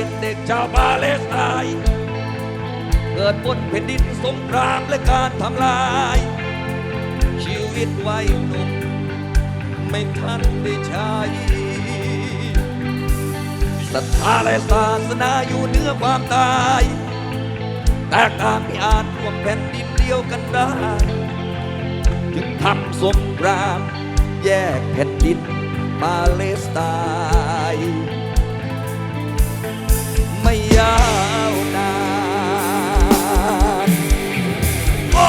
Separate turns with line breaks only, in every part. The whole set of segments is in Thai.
เป็นเด็กชาวปาเลสไตน์เกิดบนแผ่นดินสงครามและการทำลาย ชีวิตวัยหนุ่มไม่ทันได้ใช้ศรัทธาและศาสนาอยู่เหนือความตายแต่การไม่อาจรวมแผ่นดินเดียวกันได้จึงทำสงคราม แยกแผ่นดินปาเลสไตน์ ยาวนานโอ้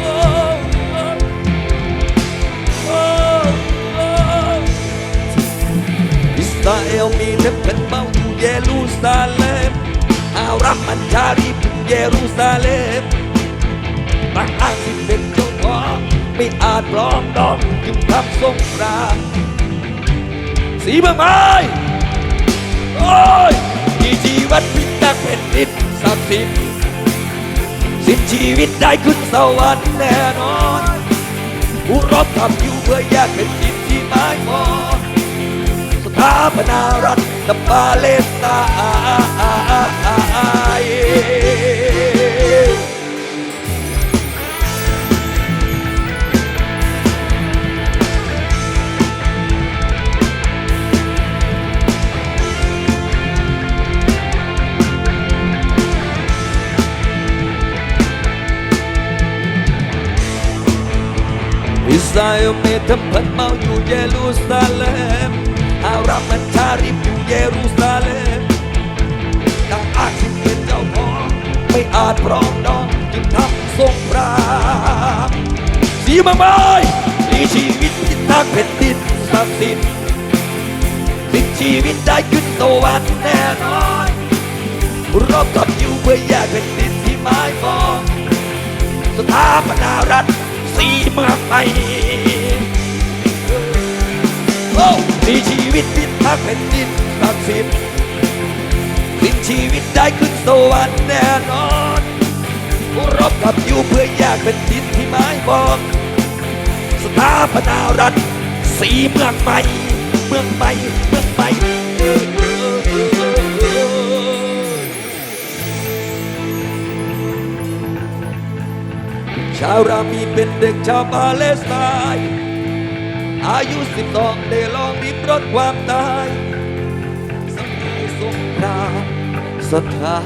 โอ้โอ้อิสราเอลมีเทมเพลเมาอยู่เยรูซาเล็มอารัมมันชารีอยู่เยรูซาเล็มตั้งอ้างที่เป็นเจ้าของไม่อาจปลอมดอกจึงทำสงครามสีเมืองไม้โอ้ยที่ชีวิตพิทักเป็นดินศักดิ์สิทธิ์สิ้นชีวิตได้ขึ้นสวรรค์แน่นอนผู้รบทำอยู่เพื่อแยกเป็นจิตที่หมายมองสถาปนารัฐตะปาเลสตา อิสราเอลเมทัมพันเมาอยู่เยรูซาเล็มอารามันชาริฟอยู่เยรูซาเล็มดังอางที่เป็นเจ้าของไม่อาจพร้อมน้องจึงทำสงครามสีมาไม้มีชีวิตที่ทักแผ่นดินศักดิ์สิทธิ์สิ้นชีวิตได้ขึ้นสวรรค์แน่นอนรอบกับอยู่เพื่อแยกแผ่นดินที่ไม้มองสถาปนารัฐ สีเมืองใหม่โอ้มีชีวิตพิทักษ์แผ่นดินศักสิทธิ์สิ้นชีวิตได้ขึ้นสวรรค์แน่นอนรบกับอยู่เพื่อแยกเป็นดินที่ไม้บอก สถาปนารัฐสีเมืองใหม่ เมืองใหม่ เมืองใหม่ ชาวรามีเป็นเด็กชาวปาเลสไตน์อายุสิบสองได้ลองดิ้มรถความตายสมัยสงครามศรัทธา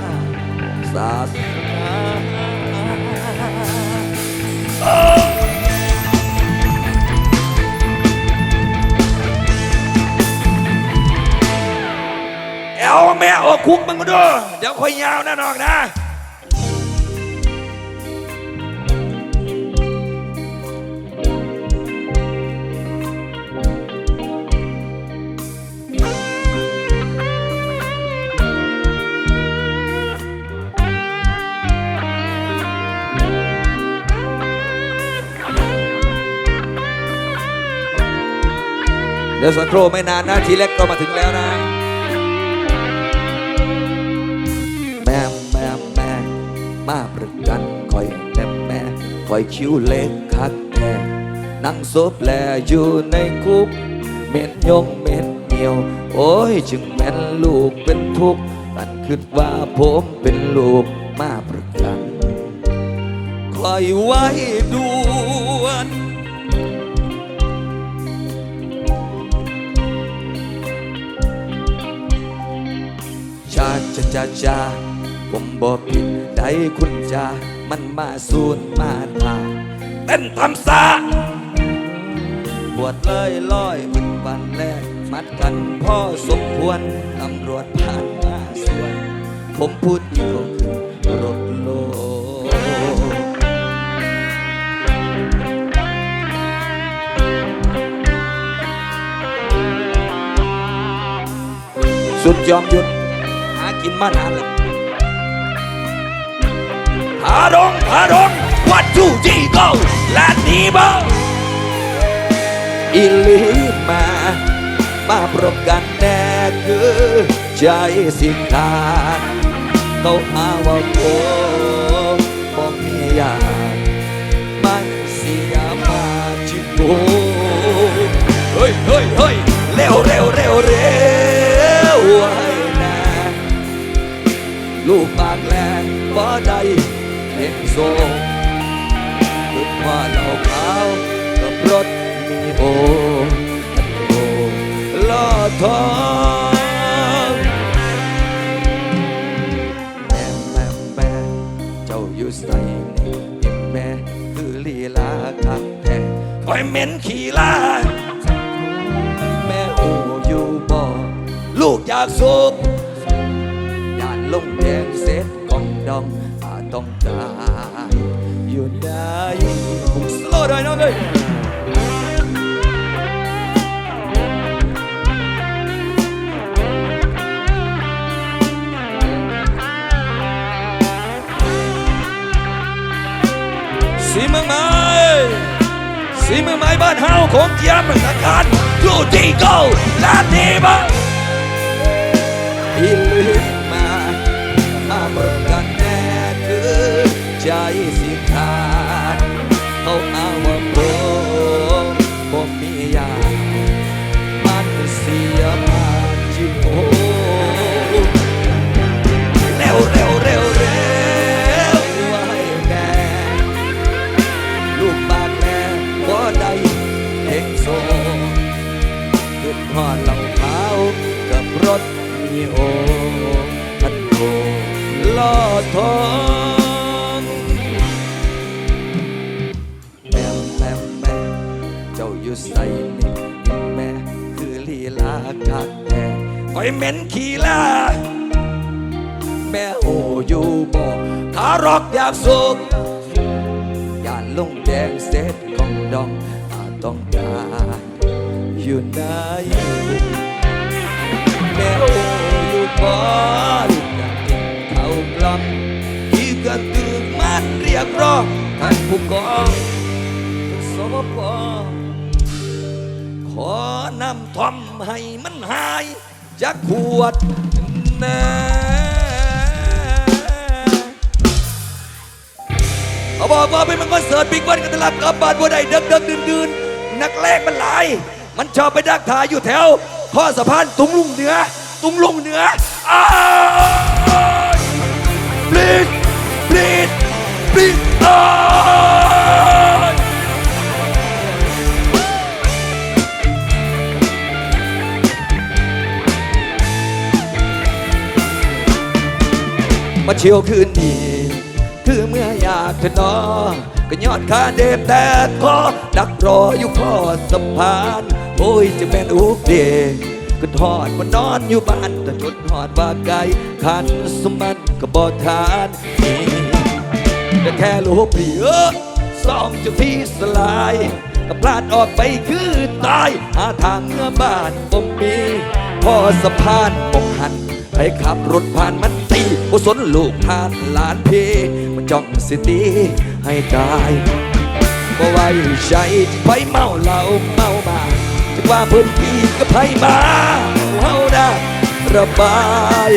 ศาสนาเอาแม่ออกคุกมึงมาด้วยเดี๋ยวค่อยยาวนะน้องนะ ดี๋ยวสักครู่ไม่นานนะทีเล็กก็มาถึงแล้วนะแม่แม่แม่มาประกันคอยแม่แม่คอยคิ้วเล็กคักแท้นั่งซบแลอยู่ในคุกเม็ดยงเม็ดเหนียว โอ้ยจึงแม่นลูกเป็นทุกข์กันคิดว่าผมเป็นลูกมาประกันคอยไว้ด่าชาชาชาผมบอกผิดได้คุณจามันมาสูนมาทาเต้นทำซาปวดเลยลอยบึนวันแรก มัดกันพ่อสมควรตำรวจผ่านมาสวน ผมพูดเดียวคือรถโลสุดยอมหยุด กินมานานแล้วหาดงหาดงวัดจูจีโกและนีบออิลีมา มาปรบกันแน่คือใจสินทานเขาหาว่าโอ้บ่มียากมันเสียมาจิโกเฮ้ยเฮ้ยเฮ้ยเร็วเร็วเร็วเร็ว ลูกปากแหลงบ่ได้เห็นโซลึกว่าเหล่าขาวกับรถมีโอโอลอดทองแม่แม่แม่เจ้าอยู่ใส่นี่แม่คือลีลาคักแท้คอยเหม็นขี้ลาแม่โออยู่บ่ลูกอยากสุก อยู่ได้บุกสโลว์หน่อยน้องเอ้ยสีเมืองไม้สีเมืองไเขาอ้างว่าผมผมมียามันเสียมาจิโอเร็วเร็วเร็วเร็วไว้แกลูกบากแม่บ่ได้เห็นโซขึ้นหอดเหล่าขาวกับรถมีโอพันโตลอทอ อยู่ใส่นี่แม่คือลีลาคักแท้คอยเหม็นขี้ลาแม่โออยู่บ่ขารอกอยากสุกยานลงแดงเสร็จกองดองอาจต้องการอยู่ไหนแม่โออยู่บ่ลูกอยากกินข้ากล่ำที่กระตือมันเรียกร้องท่านผู้กองสมป ขอนำทอมให้มันหายจากขวดแน่เขาบอกว่าเป็นมันคอนเสิร์ตบิ๊กวันกันตลับกับบานบัวใดเดิกเดิกดื่นดื่นนักเลงมันหลาย มันชอบไปดักถ่ายอยู่แถวข้อสะพานตุงลุงเหนือ ตุงลุงเหนืออ้า เชียวคืนนี้ คือเมื่ออยากจะนอนก็ยอดคาเด็บแต่ขอดักรออยู่ข้อสะพาน โอ้ยจะแม่นอุกเดก็ทอดมานอนอยู่บ้านแต่จนหอดว่าไกลขันสมบัติก็บ่ทานนี่แต่แค่ลูกพี่เอสองจะพี่สลายก็พลาดออกไปคือตาย หาทางเงื่อบ้านผมมีพอสะพานปกหันให้ขับรถผ่านมัน ตีโอสนลูกทานหลานเพมันจ้องสิตีให้ตายบ่ไว้ใจไฟเมาเหล้าเมามาจะว่าเพิ่นพี่ก็ไผมาเฮาได้ระบาย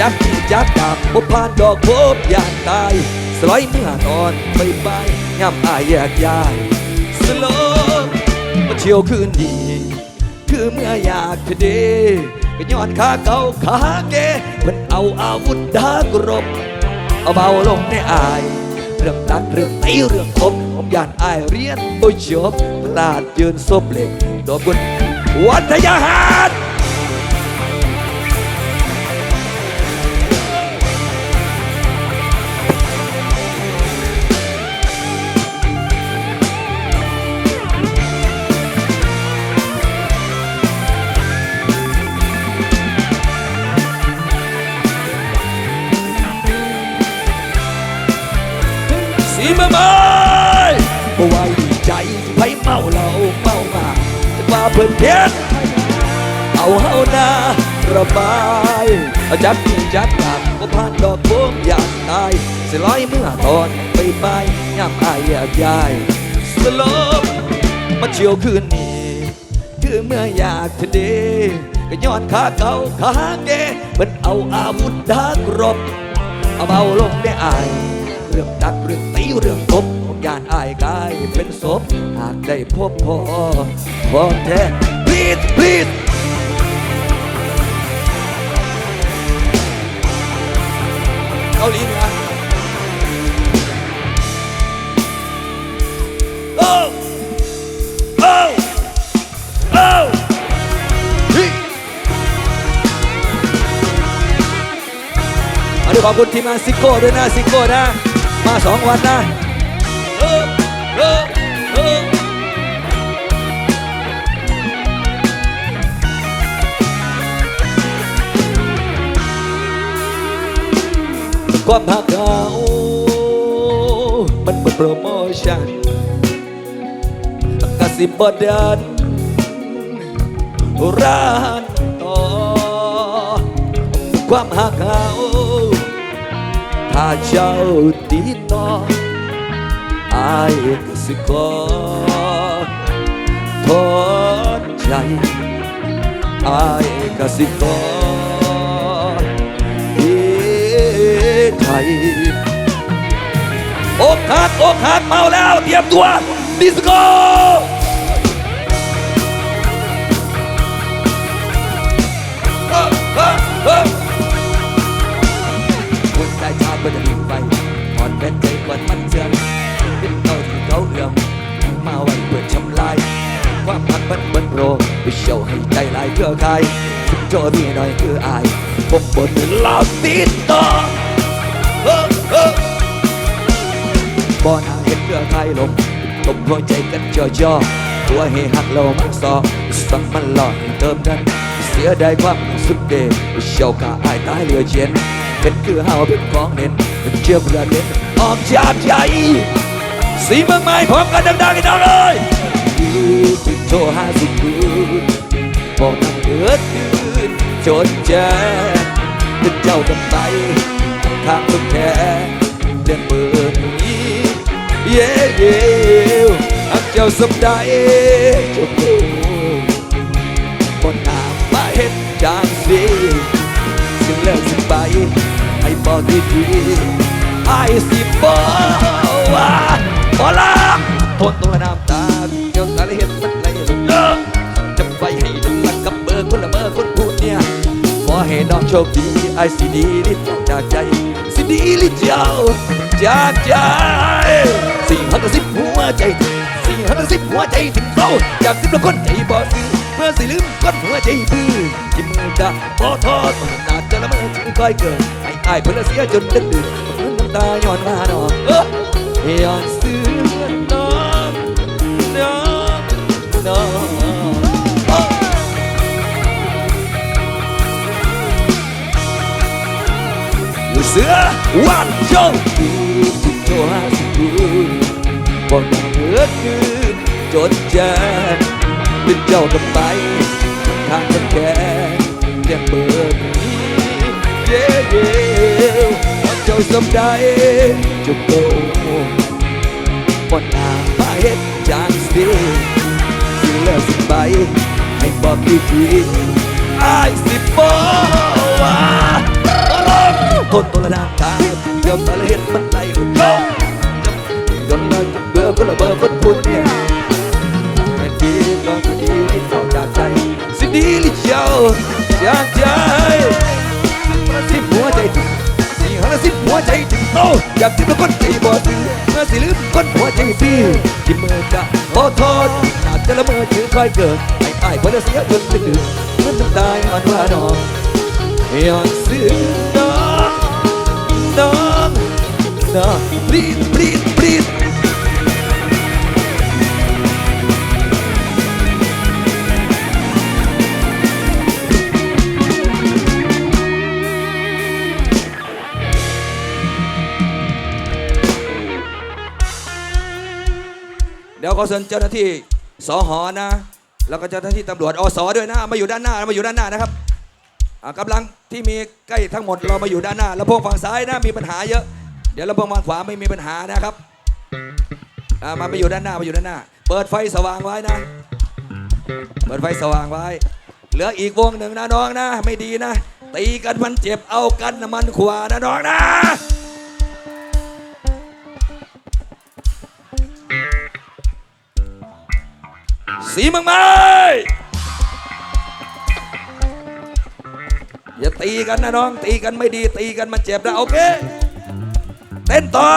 จักที่จักดาบบ่ผ่านดอกพบอยากตายสลอยเมื่อตอนไปไปย่ำอายแยกย้ายสโลมาเชียวคืนดี คือเมื่ออยากจะดี ก็ย้อนขาเก่าขาเกเพิ่นเอาอาวุธดากรบ เอาเบาลงในอาย เรื่องตักเรื่องตีเรื่องคบผมยานอายเรียนบ่จบตลาดยืนซบเหล็กโดนบนวัทยาหาร จะว่าเพิ่นเพียนเอาเฮาหน้าระบายเอาจักที่จักดาบก็ผ่านดอกโบมอยากตายสิลอยเมื่อตอนไปไปย่ำอายแยกยายสลบมาเชียวคืนนี้คือเมื่ออยากทะเดก็ย้อนขาเก่าขาเกเพิ่นเอาอาวุธดากรบเอาเบาลงได้อาย เรื่องดักเรื่องตีเรื่องตบ ยานอายกายเป็นศพหากได้พบพอพอแท้ please please เกาหลีเหนือโอ้โอ้โอฮิขอบคุณทีมงานซิโก้ด้วยนะซิโก้นะ มาสองวันนะ ความหักเขามันเป็นโปรโมชั่นกสิบดันร้านต่อ ความหักเขาถ้าเจ้าตีต่อ อายสิขอทนใจอายก็สิขอเฮ็ดไทยอกหักอกหักเมาแล้วเตรียมตัวดิสโก้คุณได้ชาติเพื่อจะมีไฟอ่อนเป็นใจก่อนมันเชื่อม มพักมันโรไปเชี่ยวให้ใจลายเครือข่ายโจมีหน่อยคืออายผมบนลาติดต่อเฮ้อเฮ้อบ่นาเห็นเครือข่ายลมตบหัวใจกันจ่อจ่อตัวให้หักเรามักซอสั่งมันหลอกเติมกันเสียดายความสุดเดเชี่ยวกาอายตายเหลือเย็นเป็นคือเฮาเป็นของเน้นเป็นเชื่อมระเด็นออกจากใจสีเมืองใหม่พร้อมกันดังๆกันเลยจุด โชว์ห้าสิบคืนบอกนั่งเดือดยืนจนแจ้เป็นเจ้ากันไปทางทุกแค่เดินเบอร์นี้เย่เย่อักเจ้าสมได้จบโบนน้ำมาเห็นจางสีซึ่งเลิกสิไปให้บอกดีไอ้สิบอกว่าพอละทนตัวน้ำ โชคดีไอ้สิดีลิจากใจ สิดีลิเจ้าจากใจสิ่หักกระซิบหัวใจสิ่หักกระซิบหัวใจถึงเราอยากสิบละคนใจบ่ซื้อเมื่อสิลืมก้นหัวใจพื้นที่มือกะพอทอดมันนาจะละเมอจึงคอยเกิดให้อายเพื่อเสียจนดึกดื่นมันน้ำตาย้อนมาดอเออย้อนซื้อ เสือวันโจดีสิโจหาสิกูบนเหือคืนจนแจ้งเป็นเจ้ากับไปทางกันแก่เรียกเบอร์นี้เย้เย้เจ้าสมได้จุกโตบนนามาเฮ็ดจางสิสิเลิกสิไปให้บอกดีทีไอ้สิบอกว่า ทนตัวละนานตาเดี๋ยวตาละเห็นมันไหลหลุดโลกจนเลยเบื่อคนละเบอร์คนพูดเนี่ยไม่ดีก็ไม่ดีที่เข้าจากใจสิดีลิเจ้าจากใจมันสิหัวใจถึงสี่ห้าสิบหัวใจถึงโตอยากสิบละคนใจบ่ซื้อเมื่อสิลืมคนหัวใจพี่ที่เมื่อจะขอโทษอาจจะละเมอจือคอยเกิดไอ้ไอ้คนละเสียจนตื่นมันน้ำตาอ่อนว่าดอกย้อนซื้อน้องน้อง น้องปรีดปรีดปรีดเดี๋ยวขอเชิญเจ้าหน้าที่สหอนะ แล้วก็เจ้าหน้าที่ตำรวจอสด้วยนะ มาอยู่ด้านหน้า มาอยู่ด้านหน้านะครับอ่ากำลังที่มีใกล้ทั้งหมดเรามาอยู่ด้านหน้า แล้วพวกฝั่งซ้ายนะมีปัญหาเยอะ ดี๋ยวเราพวกฝั่งขวาไม่มีปัญหานะครับอ่ามาไปอยู่ด้านหน้ามาอยู่ด้านหน้า เปิดไฟสว่างไว้นะ เปิดไฟสว่างไว้ เหลืออีกวงหนึ่งนะน้องนะ ไม่ดีนะ ตีกันมันเจ็บเอากันนะมันขวานะน้องนะสีเมึงไหมอย่าตีกันนะน้อง ตีกันไม่ดีตีกันมันเจ็บนะโอเค เต้นต่อ